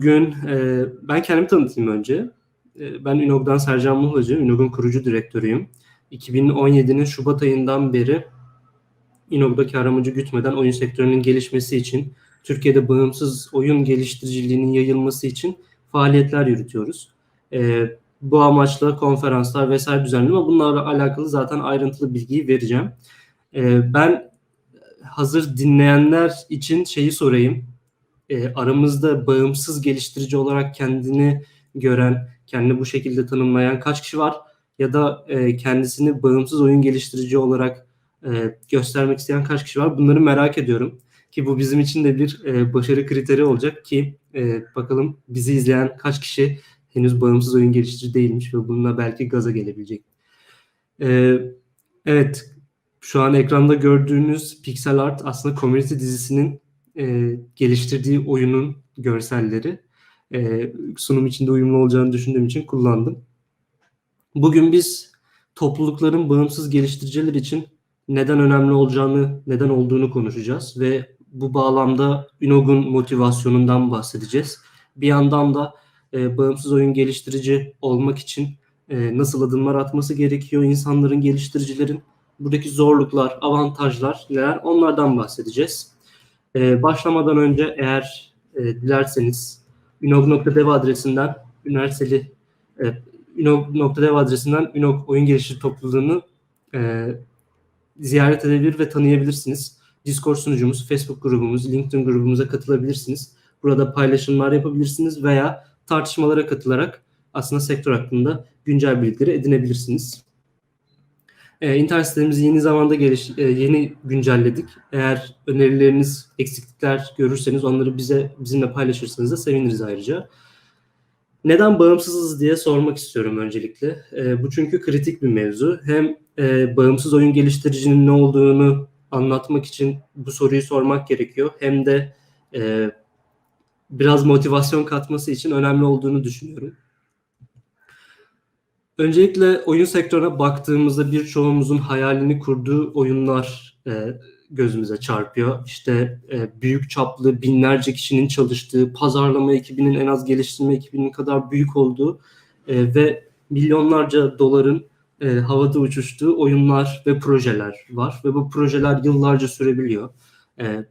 Bugün e, ben kendimi tanıtayım önce. E, ben Ünog'dan Sercan Muhlacı, Ünog'un kurucu direktörüyüm. 2017'nin Şubat ayından beri Ünog'da kar amacı gütmeden oyun sektörünün gelişmesi için, Türkiye'de bağımsız oyun geliştiriciliğinin yayılması için faaliyetler yürütüyoruz. E, bu amaçla konferanslar vesaire düzenliyorum ama bunlarla alakalı zaten ayrıntılı bilgiyi vereceğim. E, ben hazır dinleyenler için şeyi sorayım e, aramızda bağımsız geliştirici olarak kendini gören, kendini bu şekilde tanımlayan kaç kişi var? Ya da e, kendisini bağımsız oyun geliştirici olarak e, göstermek isteyen kaç kişi var? Bunları merak ediyorum. Ki bu bizim için de bir e, başarı kriteri olacak ki e, bakalım bizi izleyen kaç kişi henüz bağımsız oyun geliştirici değilmiş ve bununla belki gaza gelebilecek. E, evet, şu an ekranda gördüğünüz Pixel Art aslında Community dizisinin e, geliştirdiği oyunun görselleri e, sunum içinde uyumlu olacağını düşündüğüm için kullandım. Bugün biz toplulukların bağımsız geliştiriciler için neden önemli olacağını, neden olduğunu konuşacağız ve bu bağlamda Unog'un motivasyonundan bahsedeceğiz. Bir yandan da e, bağımsız oyun geliştirici olmak için e, nasıl adımlar atması gerekiyor insanların, geliştiricilerin, buradaki zorluklar, avantajlar neler onlardan bahsedeceğiz. Ee, başlamadan önce eğer e, dilerseniz unog.dev adresinden üniversiteli e, unog.dev adresinden unog oyun geliştirici topluluğunu e, ziyaret edebilir ve tanıyabilirsiniz. Discord sunucumuz, Facebook grubumuz, LinkedIn grubumuza katılabilirsiniz. Burada paylaşımlar yapabilirsiniz veya tartışmalara katılarak aslında sektör hakkında güncel bilgileri edinebilirsiniz. Ee, internet sitemizi yeni zamanda geliş, e, yeni güncelledik. Eğer önerileriniz, eksiklikler görürseniz onları bize bizimle paylaşırsanız da seviniriz ayrıca. Neden bağımsızız diye sormak istiyorum öncelikle. E, bu çünkü kritik bir mevzu. Hem e, bağımsız oyun geliştiricinin ne olduğunu anlatmak için bu soruyu sormak gerekiyor. Hem de e, biraz motivasyon katması için önemli olduğunu düşünüyorum. Öncelikle oyun sektörüne baktığımızda birçoğumuzun hayalini kurduğu oyunlar e, gözümüze çarpıyor. İşte e, büyük çaplı binlerce kişinin çalıştığı, pazarlama ekibinin en az geliştirme ekibinin kadar büyük olduğu e, ve milyonlarca doların e, havada uçuştuğu oyunlar ve projeler var ve bu projeler yıllarca sürebiliyor. E,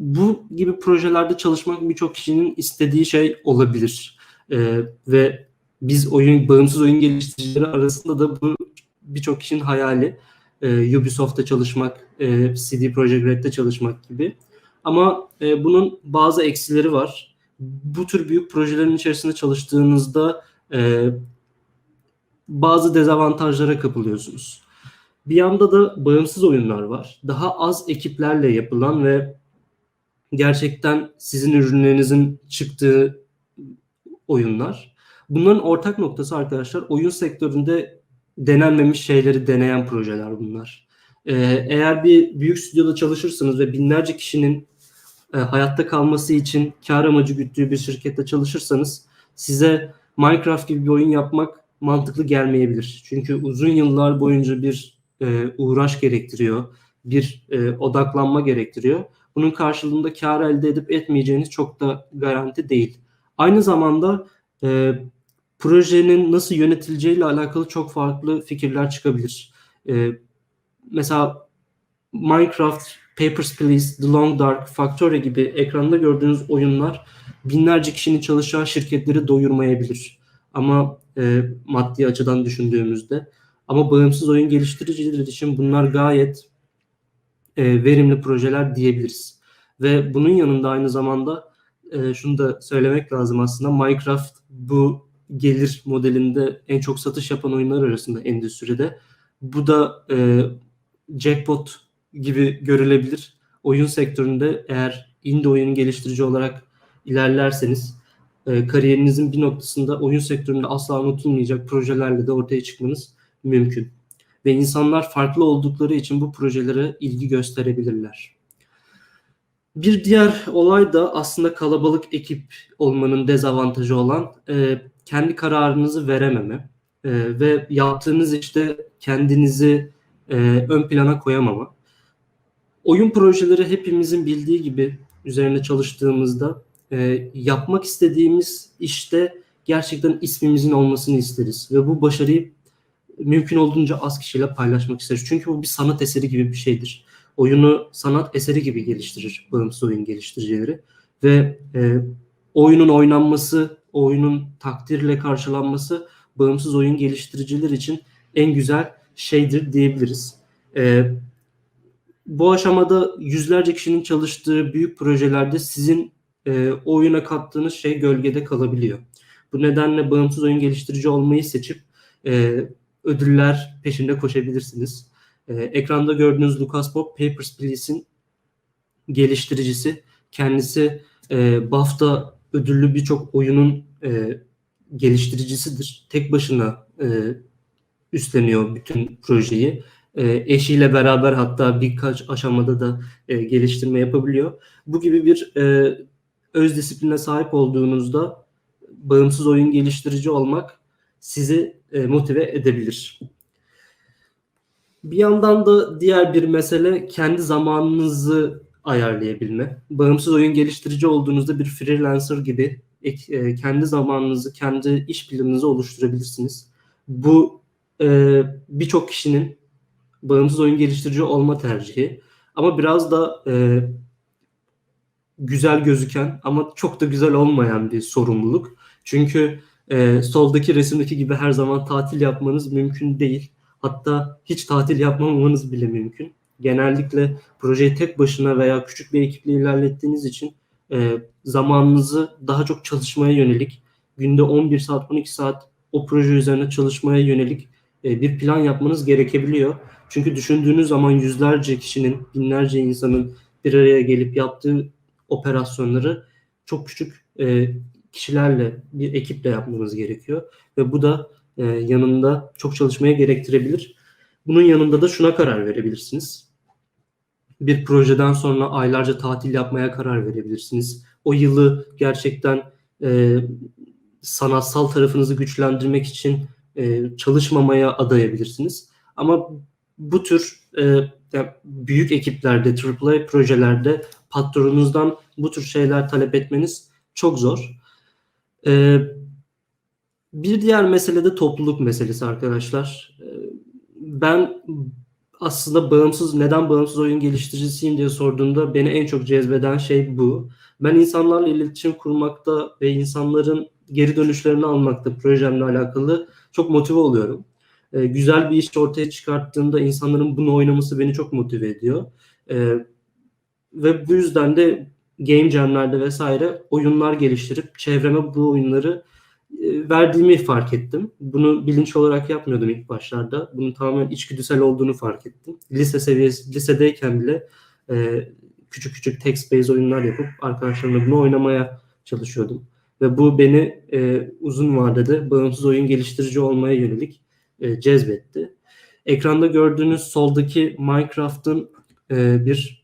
bu gibi projelerde çalışmak birçok kişinin istediği şey olabilir e, ve biz oyun bağımsız oyun geliştiricileri arasında da bu birçok kişinin hayali. E, Ubisoft'ta çalışmak, e, CD Projekt Red'de çalışmak gibi. Ama e, bunun bazı eksileri var. Bu tür büyük projelerin içerisinde çalıştığınızda e, bazı dezavantajlara kapılıyorsunuz. Bir yanda da bağımsız oyunlar var. Daha az ekiplerle yapılan ve gerçekten sizin ürünlerinizin çıktığı oyunlar. Bunların ortak noktası arkadaşlar oyun sektöründe denenmemiş şeyleri deneyen projeler bunlar. Ee, eğer bir büyük stüdyoda çalışırsanız ve binlerce kişinin e, hayatta kalması için kar amacı güttüğü bir şirkette çalışırsanız size Minecraft gibi bir oyun yapmak mantıklı gelmeyebilir. Çünkü uzun yıllar boyunca bir e, uğraş gerektiriyor, bir e, odaklanma gerektiriyor. Bunun karşılığında kar elde edip etmeyeceğiniz çok da garanti değil. Aynı zamanda e, projenin nasıl yönetileceği ile alakalı çok farklı fikirler çıkabilir. E, mesela Minecraft, Papers, Please, The Long Dark, Factorio gibi ekranda gördüğünüz oyunlar binlerce kişinin çalışan şirketleri doyurmayabilir. Ama e, maddi açıdan düşündüğümüzde. Ama bağımsız oyun geliştiriciler için bunlar gayet e, verimli projeler diyebiliriz. Ve bunun yanında aynı zamanda e, şunu da söylemek lazım aslında Minecraft bu gelir modelinde en çok satış yapan oyunlar arasında endüstride. Bu da e, jackpot gibi görülebilir. Oyun sektöründe eğer indie oyun geliştirici olarak ilerlerseniz e, kariyerinizin bir noktasında oyun sektöründe asla unutulmayacak projelerle de ortaya çıkmanız mümkün. Ve insanlar farklı oldukları için bu projelere ilgi gösterebilirler. Bir diğer olay da aslında kalabalık ekip olmanın dezavantajı olan e, kendi kararınızı verememe e, ve yaptığınız işte kendinizi e, ön plana koyamama. Oyun projeleri hepimizin bildiği gibi üzerine çalıştığımızda e, yapmak istediğimiz işte gerçekten ismimizin olmasını isteriz. Ve bu başarıyı mümkün olduğunca az kişiyle paylaşmak isteriz. Çünkü bu bir sanat eseri gibi bir şeydir. Oyunu sanat eseri gibi geliştirir bağımsız oyun geliştiricileri. Ve e, oyunun oynanması, oyunun takdirle karşılanması bağımsız oyun geliştiriciler için en güzel şeydir diyebiliriz. E, bu aşamada yüzlerce kişinin çalıştığı büyük projelerde sizin e, oyuna kattığınız şey gölgede kalabiliyor. Bu nedenle bağımsız oyun geliştirici olmayı seçip e, ödüller peşinde koşabilirsiniz. E, ekranda gördüğünüz Lucas Pop Papers, Please'in geliştiricisi. Kendisi e, BAFTA ödüllü birçok oyunun e, geliştiricisidir. Tek başına e, üstleniyor bütün projeyi. E, eşiyle beraber hatta birkaç aşamada da e, geliştirme yapabiliyor. Bu gibi bir e, öz disipline sahip olduğunuzda bağımsız oyun geliştirici olmak sizi e, motive edebilir. Bir yandan da diğer bir mesele kendi zamanınızı ayarlayabilme. Bağımsız oyun geliştirici olduğunuzda bir freelancer gibi e, kendi zamanınızı, kendi iş planınızı oluşturabilirsiniz. Bu e, birçok kişinin bağımsız oyun geliştirici olma tercihi. Ama biraz da e, güzel gözüken ama çok da güzel olmayan bir sorumluluk. Çünkü e, soldaki resimdeki gibi her zaman tatil yapmanız mümkün değil. Hatta hiç tatil yapmamamanız bile mümkün. Genellikle projeyi tek başına veya küçük bir ekiple ilerlettiğiniz için e, zamanınızı daha çok çalışmaya yönelik, günde 11 saat, 12 saat o proje üzerine çalışmaya yönelik e, bir plan yapmanız gerekebiliyor. Çünkü düşündüğünüz zaman yüzlerce kişinin, binlerce insanın bir araya gelip yaptığı operasyonları çok küçük e, kişilerle, bir ekiple yapmanız gerekiyor. Ve bu da e, yanında çok çalışmaya gerektirebilir. Bunun yanında da şuna karar verebilirsiniz. Bir projeden sonra aylarca tatil yapmaya karar verebilirsiniz. O yılı gerçekten e, sanatsal tarafınızı güçlendirmek için e, çalışmamaya adayabilirsiniz. Ama bu tür e, büyük ekiplerde, AAA projelerde patronunuzdan bu tür şeyler talep etmeniz çok zor. E, bir diğer mesele de topluluk meselesi arkadaşlar. E, ben aslında bağımsız, neden bağımsız oyun geliştiricisiyim diye sorduğumda beni en çok cezbeden şey bu. Ben insanlarla iletişim kurmakta ve insanların geri dönüşlerini almakta projemle alakalı çok motive oluyorum. E, güzel bir iş ortaya çıkarttığımda insanların bunu oynaması beni çok motive ediyor. E, ve bu yüzden de game jamlerde vesaire oyunlar geliştirip çevreme bu oyunları verdiğimi fark ettim. Bunu bilinç olarak yapmıyordum ilk başlarda. Bunun tamamen içgüdüsel olduğunu fark ettim. Lise seviyesi, lisedeyken bile e, küçük küçük text-based oyunlar yapıp arkadaşlarımla bunu oynamaya çalışıyordum. Ve bu beni e, uzun vadede bağımsız oyun geliştirici olmaya yönelik e, cezbetti. Ekranda gördüğünüz soldaki Minecraft'ın e, bir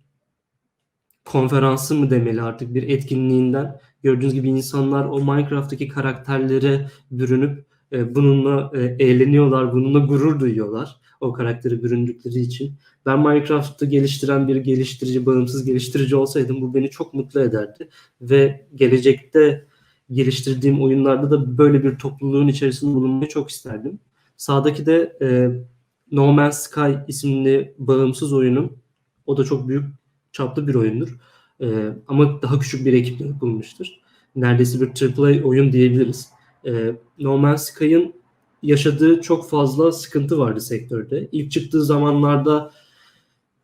konferansı mı demeli artık bir etkinliğinden gördüğünüz gibi insanlar o Minecraft'taki karakterlere bürünüp e, bununla e, eğleniyorlar, bununla gurur duyuyorlar o karakteri büründükleri için. Ben Minecraft'ı geliştiren bir geliştirici, bağımsız geliştirici olsaydım bu beni çok mutlu ederdi ve gelecekte geliştirdiğim oyunlarda da böyle bir topluluğun içerisinde bulunmayı çok isterdim. Sağdaki de e, No Man's Sky isimli bağımsız oyunum. O da çok büyük çaplı bir oyundur. E, ama daha küçük bir ekiple yapılmıştır. Neredeyse bir AAA oyun diyebiliriz. E, No Man's Sky'ın yaşadığı çok fazla sıkıntı vardı sektörde. İlk çıktığı zamanlarda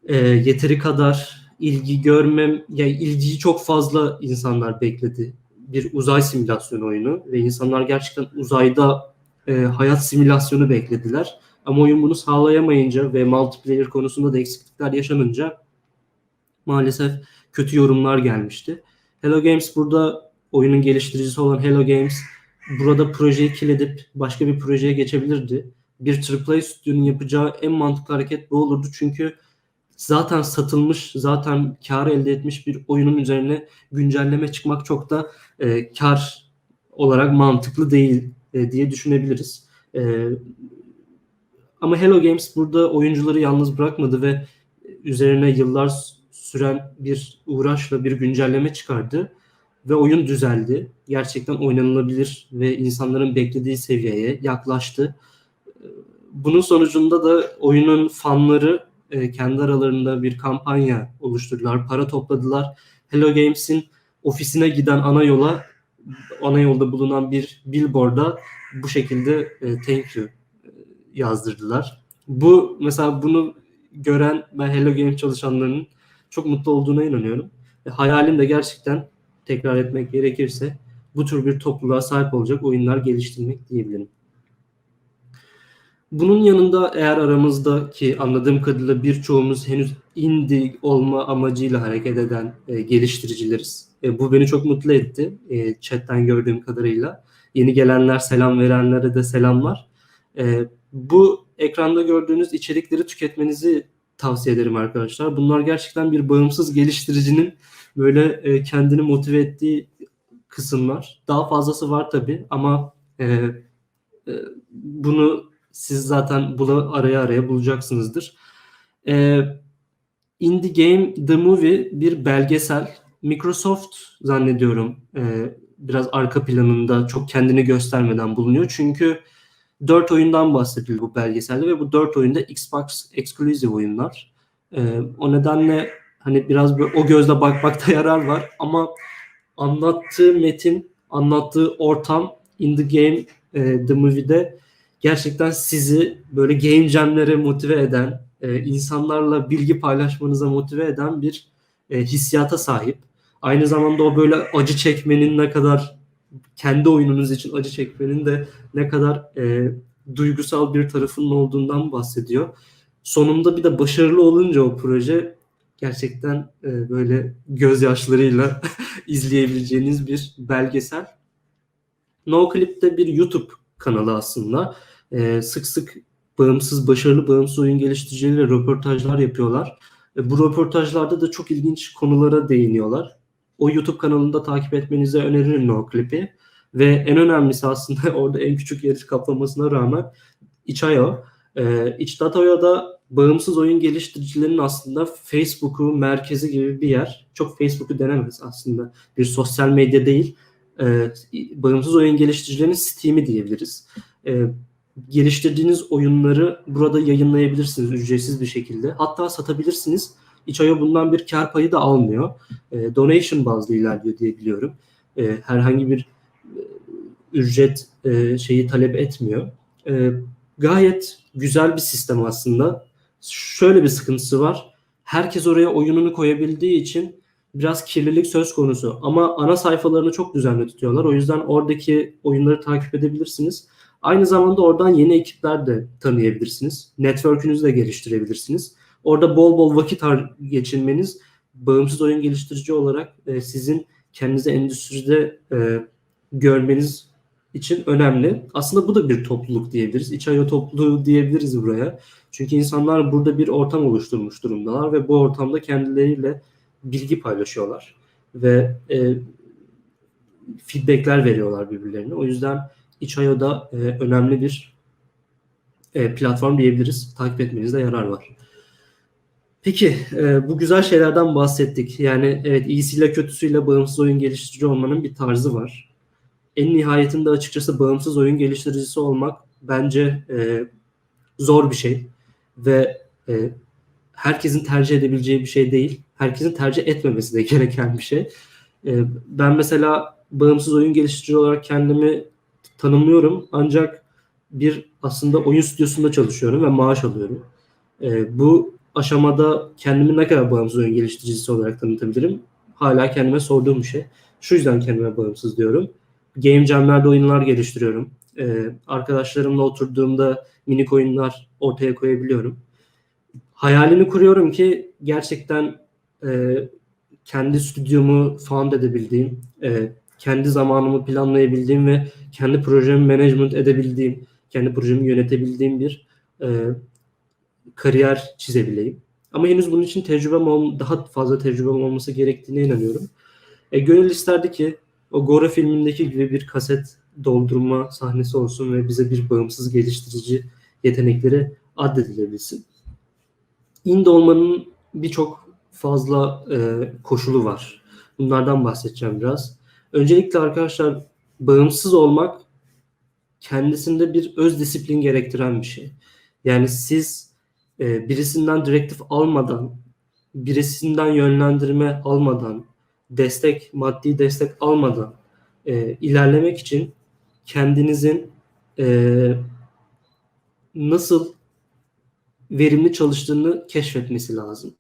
e, yeteri kadar ilgi görmem, yani ilgiyi çok fazla insanlar bekledi. Bir uzay simülasyonu oyunu ve insanlar gerçekten uzayda e, hayat simülasyonu beklediler. Ama oyun bunu sağlayamayınca ve multiplayer konusunda da eksiklikler yaşanınca maalesef kötü yorumlar gelmişti. Hello Games burada oyunun geliştiricisi olan Hello Games burada projeyi kiledip başka bir projeye geçebilirdi. Bir AAA stüdyonun yapacağı en mantıklı hareket bu olurdu. Çünkü zaten satılmış, zaten kar elde etmiş bir oyunun üzerine güncelleme çıkmak çok da e, kar olarak mantıklı değil e, diye düşünebiliriz. E, ama Hello Games burada oyuncuları yalnız bırakmadı ve üzerine yıllar süren bir uğraşla bir güncelleme çıkardı ve oyun düzeldi. Gerçekten oynanılabilir ve insanların beklediği seviyeye yaklaştı. Bunun sonucunda da oyunun fanları e, kendi aralarında bir kampanya oluşturdular, para topladılar. Hello Games'in ofisine giden ana yola, ana yolda bulunan bir billboard'a bu şekilde e, thank you e, yazdırdılar. Bu mesela bunu gören ben Hello Games çalışanlarının çok mutlu olduğuna inanıyorum. E, hayalim de gerçekten tekrar etmek gerekirse bu tür bir topluluğa sahip olacak oyunlar geliştirmek diyebilirim. Bunun yanında eğer aramızda ki anladığım kadarıyla birçoğumuz henüz indie olma amacıyla hareket eden e, geliştiricileriz. E, bu beni çok mutlu etti e, chatten gördüğüm kadarıyla. Yeni gelenler, selam verenlere de selamlar. E, bu ekranda gördüğünüz içerikleri tüketmenizi tavsiye ederim arkadaşlar. Bunlar gerçekten bir bağımsız geliştiricinin böyle e, kendini motive ettiği kısımlar. Daha fazlası var tabii ama e, e, bunu siz zaten bula, araya araya bulacaksınızdır. E, Indie Game The Movie bir belgesel. Microsoft zannediyorum e, biraz arka planında çok kendini göstermeden bulunuyor. Çünkü dört oyundan bahsediliyor bu belgeselde ve bu dört oyunda Xbox exclusive oyunlar. E, o nedenle hani biraz böyle o gözle bakmakta yarar var ama anlattığı metin, anlattığı ortam in the game e, the movie'de gerçekten sizi böyle game jamlere motive eden, e, insanlarla bilgi paylaşmanıza motive eden bir e, hissiyata sahip. Aynı zamanda o böyle acı çekmenin ne kadar kendi oyununuz için acı çekmenin de ne kadar e, duygusal bir tarafının olduğundan bahsediyor. Sonunda bir de başarılı olunca o proje gerçekten e, böyle gözyaşlarıyla izleyebileceğiniz bir belgesel. NoClip'te bir YouTube kanalı aslında. E, sık sık bağımsız, başarılı bağımsız oyun geliştiricileriyle röportajlar yapıyorlar. E, bu röportajlarda da çok ilginç konulara değiniyorlar. O YouTube kanalında takip etmenizi öneririm NoClip'i. Ve en önemlisi aslında orada en küçük yeri kaplamasına rağmen itch.io. E, itch.io'da bağımsız oyun geliştiricilerinin aslında Facebook'u merkezi gibi bir yer. Çok Facebook'u denemez aslında. Bir sosyal medya değil. E, bağımsız oyun geliştiricilerinin Steam'i diyebiliriz. E, geliştirdiğiniz oyunları burada yayınlayabilirsiniz ücretsiz bir şekilde. Hatta satabilirsiniz. itch.io bundan bir kar payı da almıyor. E, donation bazlı ilerliyor diye biliyorum. E, herhangi bir e, ücret e, şeyi talep etmiyor. E, gayet güzel bir sistem aslında. Şöyle bir sıkıntısı var. Herkes oraya oyununu koyabildiği için biraz kirlilik söz konusu. Ama ana sayfalarını çok düzenli tutuyorlar. O yüzden oradaki oyunları takip edebilirsiniz. Aynı zamanda oradan yeni ekipler de tanıyabilirsiniz. Network'ünüzü de geliştirebilirsiniz. Orada bol bol vakit geçirmeniz bağımsız oyun geliştirici olarak e, sizin kendinizi endüstride e, görmeniz için önemli. Aslında bu da bir topluluk diyebiliriz. İçeride topluluğu diyebiliriz buraya. Çünkü insanlar burada bir ortam oluşturmuş durumdalar ve bu ortamda kendileriyle bilgi paylaşıyorlar ve e, feedbackler veriyorlar birbirlerine. O yüzden itch.io'da e, önemli bir e, platform diyebiliriz. Takip etmenizde yarar var. Peki e, bu güzel şeylerden bahsettik. Yani evet iyisiyle kötüsüyle bağımsız oyun geliştirici olmanın bir tarzı var. En nihayetinde açıkçası bağımsız oyun geliştiricisi olmak bence e, zor bir şey ve e, herkesin tercih edebileceği bir şey değil. Herkesin tercih etmemesi de gereken bir şey. E, ben mesela bağımsız oyun geliştirici olarak kendimi tanımlıyorum ancak bir aslında oyun stüdyosunda çalışıyorum ve maaş alıyorum. E, bu aşamada kendimi ne kadar bağımsız oyun geliştiricisi olarak tanıtabilirim? Hala kendime sorduğum bir şey. Şu yüzden kendime bağımsız diyorum. Game Jam'lerde oyunlar geliştiriyorum. Ee, arkadaşlarımla oturduğumda minik oyunlar ortaya koyabiliyorum. Hayalini kuruyorum ki gerçekten e, kendi stüdyomu found edebildiğim, e, kendi zamanımı planlayabildiğim ve kendi projemi management edebildiğim, kendi projemi yönetebildiğim bir e, kariyer çizebileyim. Ama henüz bunun için tecrübem daha fazla tecrübem olması gerektiğine inanıyorum. E, gönül isterdi ki o Gora filmindeki gibi bir kaset doldurma sahnesi olsun ve bize bir bağımsız geliştirici yetenekleri addedilebilsin. Indie olmanın birçok fazla e, koşulu var. Bunlardan bahsedeceğim biraz. Öncelikle arkadaşlar bağımsız olmak kendisinde bir öz disiplin gerektiren bir şey. Yani siz e, birisinden direktif almadan, birisinden yönlendirme almadan, destek, maddi destek almadan e, ilerlemek için kendinizin e, nasıl verimli çalıştığını keşfetmesi lazım.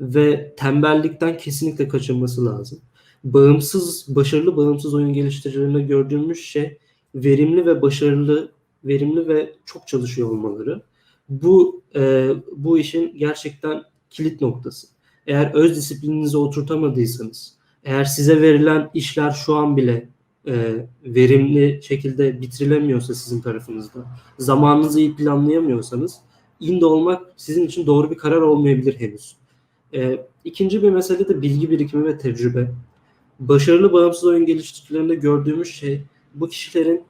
Ve tembellikten kesinlikle kaçınması lazım. Bağımsız, başarılı bağımsız oyun geliştiricilerinde gördüğümüz şey verimli ve başarılı, verimli ve çok çalışıyor olmaları. Bu e, bu işin gerçekten kilit noktası. Eğer öz disiplininizi oturtamadıysanız, eğer size verilen işler şu an bile e, verimli şekilde bitirilemiyorsa sizin tarafınızda, zamanınızı iyi planlayamıyorsanız, inde olmak sizin için doğru bir karar olmayabilir henüz. E, ikinci bir mesele de bilgi birikimi ve tecrübe. Başarılı bağımsız oyun geliştiricilerinde gördüğümüz şey bu kişilerin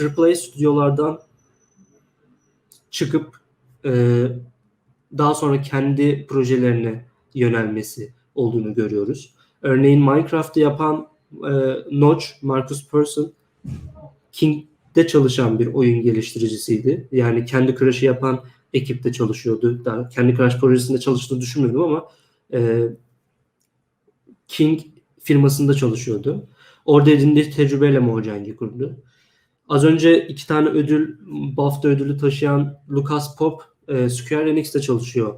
AAA stüdyolardan çıkıp daha sonra kendi projelerine yönelmesi olduğunu görüyoruz. Örneğin Minecraft'ı yapan e, Notch, Marcus Persson, King'de çalışan bir oyun geliştiricisiydi. Yani kendi Crush'ı yapan ekipte çalışıyordu. Daha kendi Crush projesinde çalıştığını düşünmüyorum ama e, King firmasında çalışıyordu. Orada edindiği tecrübeyle Mojang'i kurdu. Az önce iki tane ödül, BAFTA ödülü taşıyan Lucas Pop, e, Square Enix'te çalışıyor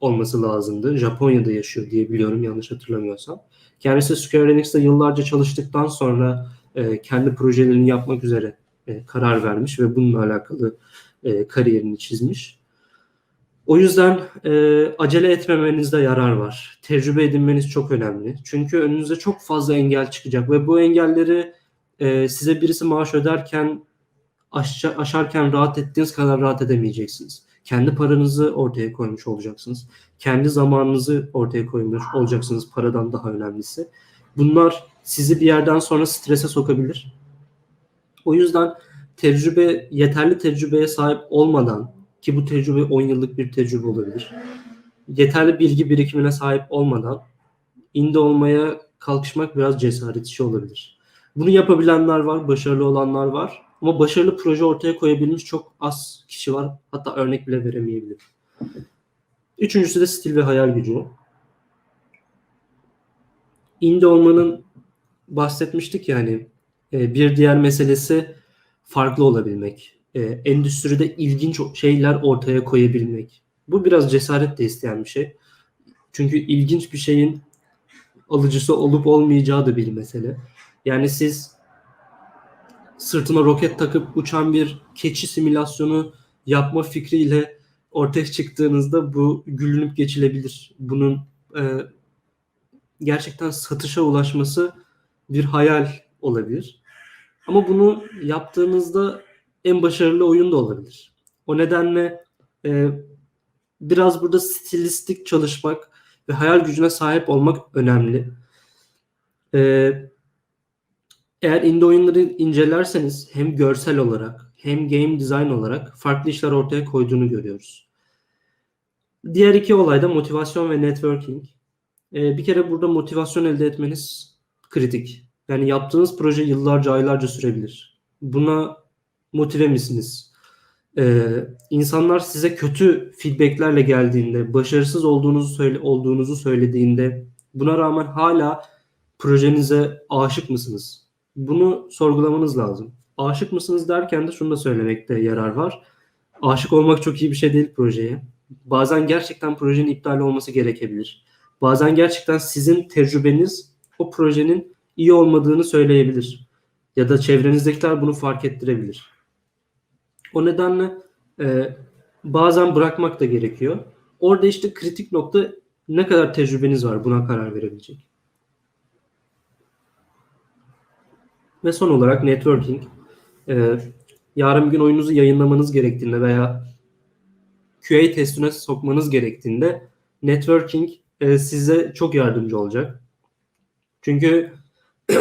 olması lazımdı. Japonya'da yaşıyor diye biliyorum yanlış hatırlamıyorsam. Kendisi Square Enix'te yıllarca çalıştıktan sonra e, kendi projelerini yapmak üzere e, karar vermiş ve bununla alakalı e, kariyerini çizmiş. O yüzden e, acele etmemenizde yarar var. Tecrübe edinmeniz çok önemli. Çünkü önünüze çok fazla engel çıkacak ve bu engelleri e, size birisi maaş öderken aşa, aşarken rahat ettiğiniz kadar rahat edemeyeceksiniz. Kendi paranızı ortaya koymuş olacaksınız. Kendi zamanınızı ortaya koymuş olacaksınız paradan daha önemlisi. Bunlar sizi bir yerden sonra strese sokabilir. O yüzden tecrübe, yeterli tecrübeye sahip olmadan ki bu tecrübe 10 yıllık bir tecrübe olabilir. Yeterli bilgi birikimine sahip olmadan inde olmaya kalkışmak biraz cesaret işi olabilir. Bunu yapabilenler var, başarılı olanlar var. Ama başarılı proje ortaya koyabilmiş çok az kişi var. Hatta örnek bile veremeyebilir. Üçüncüsü de stil ve hayal gücü. Indie olmanın bahsetmiştik yani e, bir diğer meselesi farklı olabilmek. E, endüstride ilginç şeyler ortaya koyabilmek. Bu biraz cesaret de isteyen bir şey. Çünkü ilginç bir şeyin alıcısı olup olmayacağı da bir mesele. Yani siz sırtına roket takıp uçan bir keçi simülasyonu yapma fikriyle ortaya çıktığınızda bu gülünüp geçilebilir. Bunun e, gerçekten satışa ulaşması bir hayal olabilir. Ama bunu yaptığınızda en başarılı oyun da olabilir. O nedenle e, biraz burada stilistik çalışmak ve hayal gücüne sahip olmak önemli. E, eğer indie oyunları incelerseniz hem görsel olarak hem game design olarak farklı işler ortaya koyduğunu görüyoruz. Diğer iki olay da motivasyon ve networking. Ee, bir kere burada motivasyon elde etmeniz kritik. Yani yaptığınız proje yıllarca, aylarca sürebilir. Buna motive misiniz? Ee, insanlar size kötü feedbacklerle geldiğinde, başarısız olduğunuzu söyle olduğunuzu söylediğinde, buna rağmen hala projenize aşık mısınız? Bunu sorgulamanız lazım. Aşık mısınız derken de şunu da söylemekte yarar var. Aşık olmak çok iyi bir şey değil projeye. Bazen gerçekten projenin iptal olması gerekebilir. Bazen gerçekten sizin tecrübeniz o projenin iyi olmadığını söyleyebilir. Ya da çevrenizdekiler bunu fark ettirebilir. O nedenle e, bazen bırakmak da gerekiyor. Orada işte kritik nokta ne kadar tecrübeniz var buna karar verebilecek. Ve son olarak networking. Ee, yarın bir gün oyununuzu yayınlamanız gerektiğinde veya QA testine sokmanız gerektiğinde networking e, size çok yardımcı olacak. Çünkü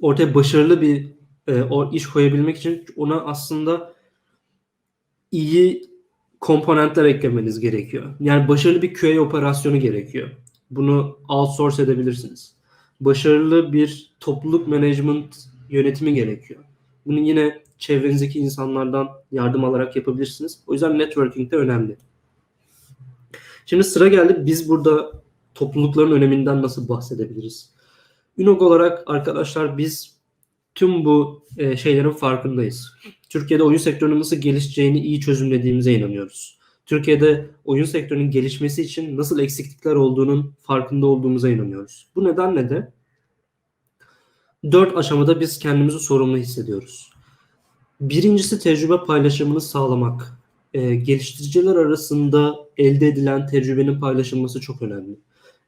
ortaya başarılı bir e, o iş koyabilmek için ona aslında iyi komponentler eklemeniz gerekiyor. Yani başarılı bir QA operasyonu gerekiyor. Bunu outsource edebilirsiniz. Başarılı bir topluluk management yönetimi gerekiyor. Bunu yine çevrenizdeki insanlardan yardım alarak yapabilirsiniz. O yüzden networking de önemli. Şimdi sıra geldi. Biz burada toplulukların öneminden nasıl bahsedebiliriz? Ünog olarak arkadaşlar biz tüm bu e, şeylerin farkındayız. Türkiye'de oyun sektörünün nasıl gelişeceğini iyi çözümlediğimize inanıyoruz. Türkiye'de oyun sektörünün gelişmesi için nasıl eksiklikler olduğunun farkında olduğumuza inanıyoruz. Bu nedenle de dört aşamada biz kendimizi sorumlu hissediyoruz. Birincisi tecrübe paylaşımını sağlamak. E, geliştiriciler arasında elde edilen tecrübenin paylaşılması çok önemli.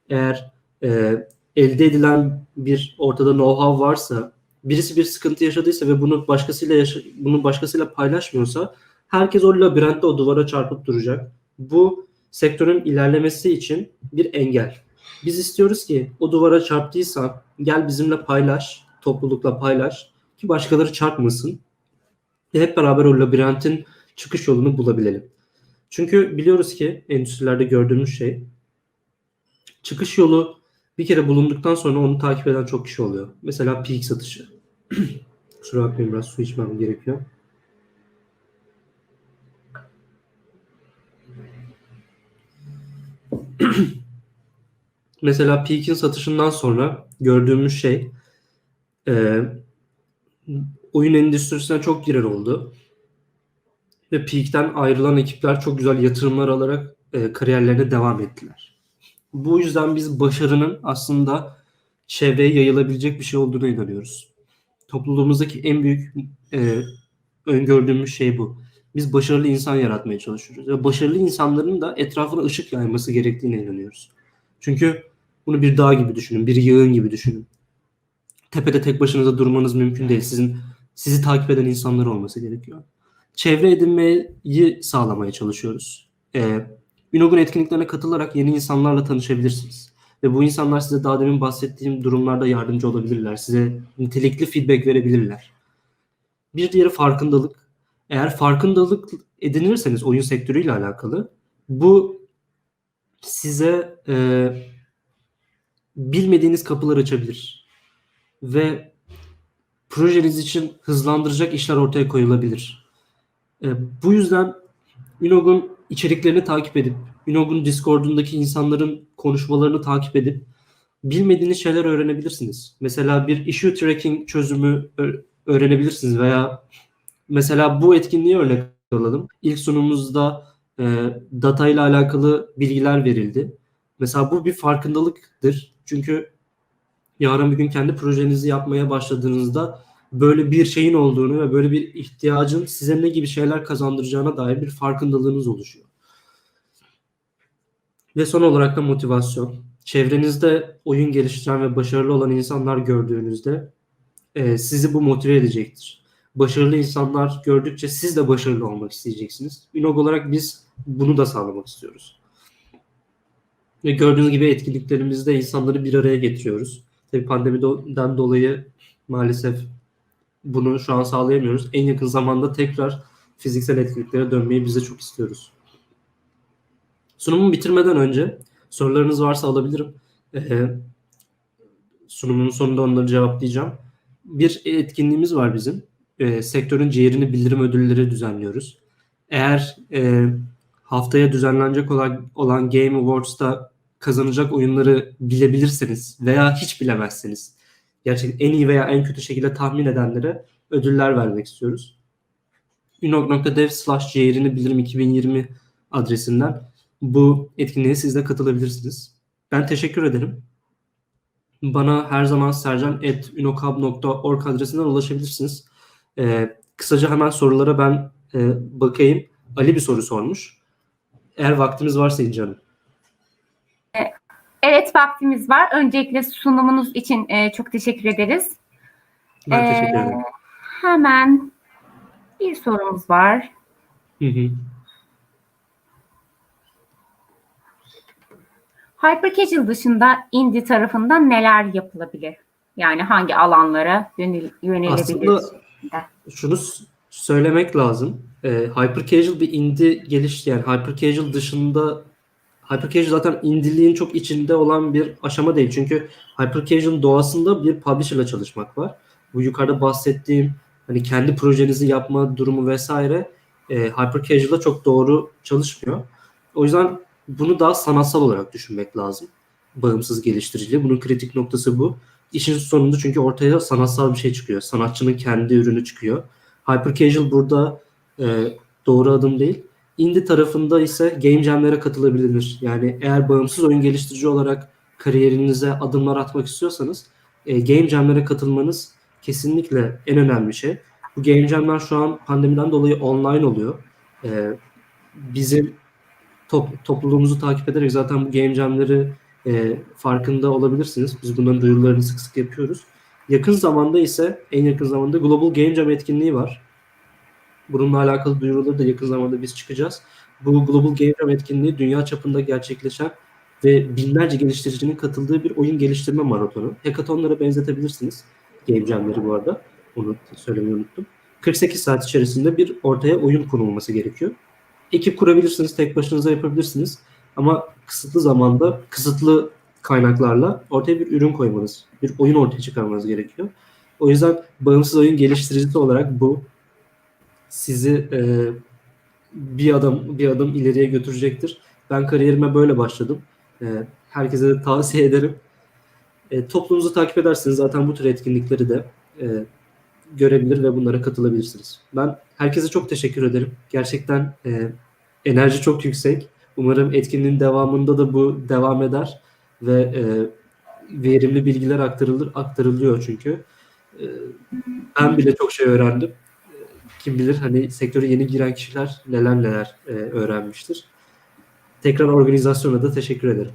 Eğer e, elde edilen bir ortada know-how varsa, birisi bir sıkıntı yaşadıysa ve bunu başkasıyla yaşa- bunu başkasıyla paylaşmıyorsa herkes o labirentte o duvara çarpıp duracak. Bu sektörün ilerlemesi için bir engel. Biz istiyoruz ki o duvara çarptıysan gel bizimle paylaş, toplulukla paylaş ki başkaları çarpmasın. Ve hep beraber o labirentin çıkış yolunu bulabilelim. Çünkü biliyoruz ki endüstrilerde gördüğümüz şey çıkış yolu bir kere bulunduktan sonra onu takip eden çok kişi oluyor. Mesela peak satışı. Kusura bakmayın biraz su içmem gerekiyor. Mesela peak'in satışından sonra gördüğümüz şey e, oyun endüstrisine çok girer oldu. Ve peak'ten ayrılan ekipler çok güzel yatırımlar alarak e, kariyerlerine devam ettiler. Bu yüzden biz başarının aslında çevreye yayılabilecek bir şey olduğuna inanıyoruz. Topluluğumuzdaki en büyük e, öngördüğümüz şey bu. Biz başarılı insan yaratmaya çalışıyoruz. Ve başarılı insanların da etrafına ışık yayması gerektiğine inanıyoruz. Çünkü bunu bir dağ gibi düşünün, bir yığın gibi düşünün. Tepede tek başınıza durmanız mümkün değil. Sizin sizi takip eden insanlar olması gerekiyor. Çevre edinmeyi sağlamaya çalışıyoruz. Ee, Ünog'un etkinliklerine katılarak yeni insanlarla tanışabilirsiniz. Ve bu insanlar size daha demin bahsettiğim durumlarda yardımcı olabilirler. Size nitelikli feedback verebilirler. Bir diğeri farkındalık. Eğer farkındalık edinirseniz oyun sektörüyle alakalı bu size e, bilmediğiniz kapılar açabilir. Ve projeniz için hızlandıracak işler ortaya koyulabilir. E, bu yüzden Unog'un içeriklerini takip edip, Unog'un Discord'undaki insanların konuşmalarını takip edip bilmediğiniz şeyler öğrenebilirsiniz. Mesela bir issue tracking çözümü öğrenebilirsiniz veya mesela bu etkinliği örnek alalım. İlk sunumumuzda e, data ile alakalı bilgiler verildi. Mesela bu bir farkındalıktır. Çünkü yarın bir gün kendi projenizi yapmaya başladığınızda böyle bir şeyin olduğunu ve böyle bir ihtiyacın size ne gibi şeyler kazandıracağına dair bir farkındalığınız oluşuyor. Ve son olarak da motivasyon. Çevrenizde oyun geliştiren ve başarılı olan insanlar gördüğünüzde e, sizi bu motive edecektir. Başarılı insanlar gördükçe siz de başarılı olmak isteyeceksiniz. Ünog olarak biz bunu da sağlamak istiyoruz. Ve gördüğünüz gibi etkinliklerimizde insanları bir araya getiriyoruz. Tabii pandemiden dolayı maalesef bunu şu an sağlayamıyoruz. En yakın zamanda tekrar fiziksel etkinliklere dönmeyi biz de çok istiyoruz. Sunumu bitirmeden önce sorularınız varsa alabilirim. Ee, sunumun sonunda onları cevaplayacağım. Bir etkinliğimiz var bizim. Ee, sektörün ciğerini bildirim ödülleri düzenliyoruz. Eğer e, haftaya düzenlenecek olan, olan Game Awards'ta kazanacak oyunları bilebilirseniz veya hiç bilemezseniz gerçekten en iyi veya en kötü şekilde tahmin edenlere ödüller vermek istiyoruz. unog.dev slash ciğerini bildirim 2020 adresinden bu etkinliğe siz de katılabilirsiniz. Ben teşekkür ederim. Bana her zaman sercan.unokab.org adresinden ulaşabilirsiniz. Ee, kısaca hemen sorulara ben e, bakayım. Ali bir soru sormuş. Eğer vaktimiz varsa İnci Hanım. Evet vaktimiz var. Öncelikle sunumunuz için e, çok teşekkür ederiz. Ben teşekkür ederim. Hemen bir sorumuz var. Hı hı. Hyper casual dışında indie tarafından neler yapılabilir? Yani hangi alanlara yönel, yönelebilir? Aslında şunu s- söylemek lazım. Ee, hyper casual bir indie geliş yani hyper casual dışında hyper casual zaten indiliğin çok içinde olan bir aşama değil. Çünkü hyper casual doğasında bir publisher'la çalışmak var. Bu yukarıda bahsettiğim hani kendi projenizi yapma durumu vesaire e, hyper casual'da çok doğru çalışmıyor. O yüzden bunu daha sanatsal olarak düşünmek lazım. Bağımsız geliştiriciliği. Bunun kritik noktası bu. İşin sonunda çünkü ortaya sanatsal bir şey çıkıyor. Sanatçının kendi ürünü çıkıyor. Hyper casual burada e, doğru adım değil. Indie tarafında ise game jam'lere katılabilir. Yani eğer bağımsız oyun geliştirici olarak kariyerinize adımlar atmak istiyorsanız e, game jam'lere katılmanız kesinlikle en önemli şey. Bu game jam'ler şu an pandemiden dolayı online oluyor. E, bizim top, topluluğumuzu takip ederek zaten bu game jam'leri e, farkında olabilirsiniz. Biz bunların duyurularını sık sık yapıyoruz. Yakın zamanda ise en yakın zamanda Global Game Jam etkinliği var. Bununla alakalı duyuruları da yakın zamanda biz çıkacağız. Bu Global Game Jam etkinliği dünya çapında gerçekleşen ve binlerce geliştiricinin katıldığı bir oyun geliştirme maratonu. Hackathonlara benzetebilirsiniz Game Jam'leri bu arada. Onu söylemeyi unuttum. 48 saat içerisinde bir ortaya oyun konulması gerekiyor. Ekip kurabilirsiniz, tek başınıza yapabilirsiniz. Ama kısıtlı zamanda, kısıtlı kaynaklarla ortaya bir ürün koymanız, bir oyun ortaya çıkarmanız gerekiyor. O yüzden bağımsız oyun geliştiricisi olarak bu sizi e, bir adım bir adım ileriye götürecektir. Ben kariyerime böyle başladım. E, herkese de tavsiye ederim. E, toplumunuzu takip ederseniz zaten bu tür etkinlikleri de e, görebilir ve bunlara katılabilirsiniz. Ben herkese çok teşekkür ederim. Gerçekten e, enerji çok yüksek. Umarım etkinliğin devamında da bu devam eder ve e, verimli bilgiler aktarılır aktarılıyor çünkü. E, ben bile çok şey öğrendim. E, Kim bilir hani sektöre yeni giren kişiler neler neler e, öğrenmiştir. Tekrar organizasyona da teşekkür ederim.